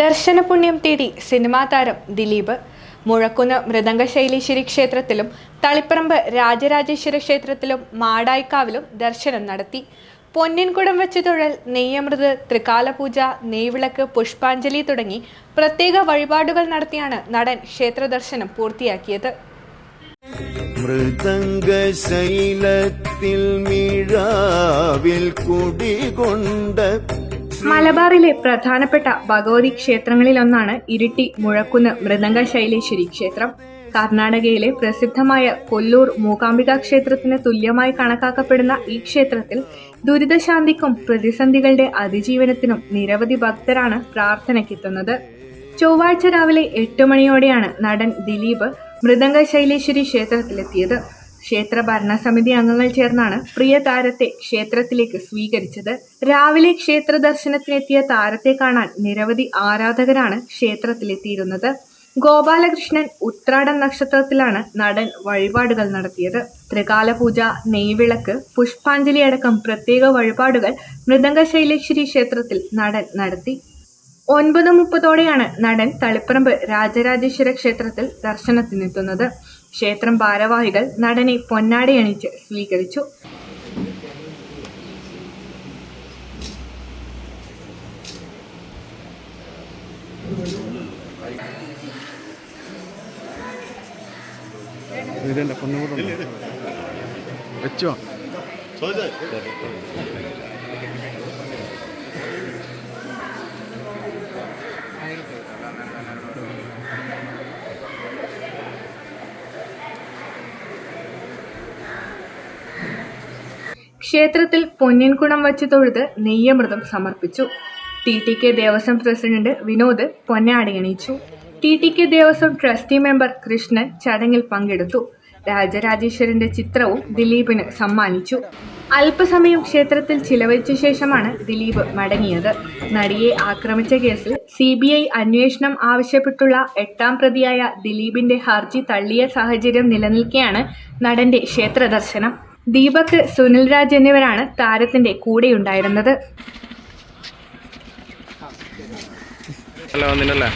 ദർശനപുണ്യം തേടി സിനിമാ താരം ദിലീപ് മുഴക്കുന്ന മൃദംഗശൈലീശ്വരി ക്ഷേത്രത്തിലും തളിപ്പറമ്പ് രാജരാജേശ്വര ക്ഷേത്രത്തിലും മാടായിക്കാവിലും ദർശനം നടത്തി. പൊന്നിൻകുടം വെച്ച് തൊഴൽ നെയ്യമൃത് തൃക്കാലപൂജ നെയ്വിളക്ക് പുഷ്പാഞ്ജലി തുടങ്ങി പ്രത്യേക വഴിപാടുകൾ നടത്തിയാണ് നടൻ ക്ഷേത്ര ദർശനം പൂർത്തിയാക്കിയത്. മൃദംഗശൈലത്തിൽ മീഴാവിൽ കുടികൊണ്ട മലബാറിലെ പ്രധാനപ്പെട്ട ഭഗവതി ക്ഷേത്രങ്ങളിലൊന്നാണ് ഇരിട്ടി മുഴക്കുന്ന് മൃദംഗ ശൈലേശ്വരി ക്ഷേത്രം കർണാടകയിലെ പ്രസിദ്ധമായ കൊല്ലൂർ മൂകാംബിക ക്ഷേത്രത്തിന് തുല്യമായി കണക്കാക്കപ്പെടുന്ന ഈ ക്ഷേത്രത്തിൽ ദുരിതശാന്തിക്കും പ്രതിസന്ധികളുടെ അതിജീവനത്തിനും നിരവധി ഭക്തരാണ് പ്രാർത്ഥനയ്ക്കെത്തുന്നത്. ചൊവ്വാഴ്ച രാവിലെ എട്ട് മണിയോടെയാണ് നടൻ ദിലീപ് മൃദംഗ ശൈലേശ്വരി ക്ഷേത്രത്തിലെത്തിയത് ക്ഷേത്ര ഭരണസമിതി അംഗങ്ങൾ ചേർന്നാണ് പ്രിയ താരത്തെ ക്ഷേത്രത്തിലേക്ക് സ്വീകരിച്ചത്. രാവിലെ ക്ഷേത്ര ദർശനത്തിനെത്തിയ താരത്തെ കാണാൻ നിരവധി ആരാധകരാണ് ക്ഷേത്രത്തിലെത്തിയിരുന്നത്. ഗോപാലകൃഷ്ണൻ ഉത്രാടം നക്ഷത്രത്തിലാണ് നടൻ വഴിപാടുകൾ നടത്തിയത്. ത്രികാല പൂജ നെയ്വിളക്ക് പുഷ്പാഞ്ജലി അടക്കം പ്രത്യേക വഴിപാടുകൾ മൃദംഗ ശൈലേശ്വരി ക്ഷേത്രത്തിൽ നടൻ നടത്തി. ഒൻപത് മുപ്പതോടെയാണ് നടൻ തളിപ്പറമ്പ് രാജരാജേശ്വര ക്ഷേത്രത്തിൽ ദർശനത്തിനെത്തുന്നത്. ക്ഷേത്രം ഭാരവാഹികൾ നടനെ പൊന്നാടയണിച്ച് സ്വീകരിച്ചു. ഇതിന്റെ പൊന്നുകൂടെ വെച്ചോ. ക്ഷേത്രത്തിൽ പൊന്നിൻകുണം വച്ച് തൊഴുത് നെയ്യമൃതം സമർപ്പിച്ചു. T T K Devaswom president Vinod പൊന്നാടി അണിയിച്ചു T T K Devaswom trustee member Krishnan ചടങ്ങിൽ പങ്കെടുത്തു. രാജരാജേശ്വരന്റെ ചിത്രവും ദിലീപിന് സമ്മാനിച്ചു. അല്പസമയം ക്ഷേത്രത്തിൽ ചിലവഴിച്ച ശേഷമാണ് ദിലീപ് മടങ്ങിയത്. നടിയെ ആക്രമിച്ച കേസിൽ സി ബി ഐ അന്വേഷണം ആവശ്യപ്പെട്ടുള്ള എട്ടാം പ്രതിയായ ദിലീപിന്റെ ഹർജി തള്ളിയ സാഹചര്യം നിലനിൽക്കെയാണ് നടന്റെ ക്ഷേത്ര ദർശനം ദീപക് സുനിൽ രാജ് എന്നിവരാണ് താരത്തിന്റെ കൂടെയുണ്ടായിരുന്നത് ഉണ്ടായിരുന്നത് വന്നില്ലല്ലേ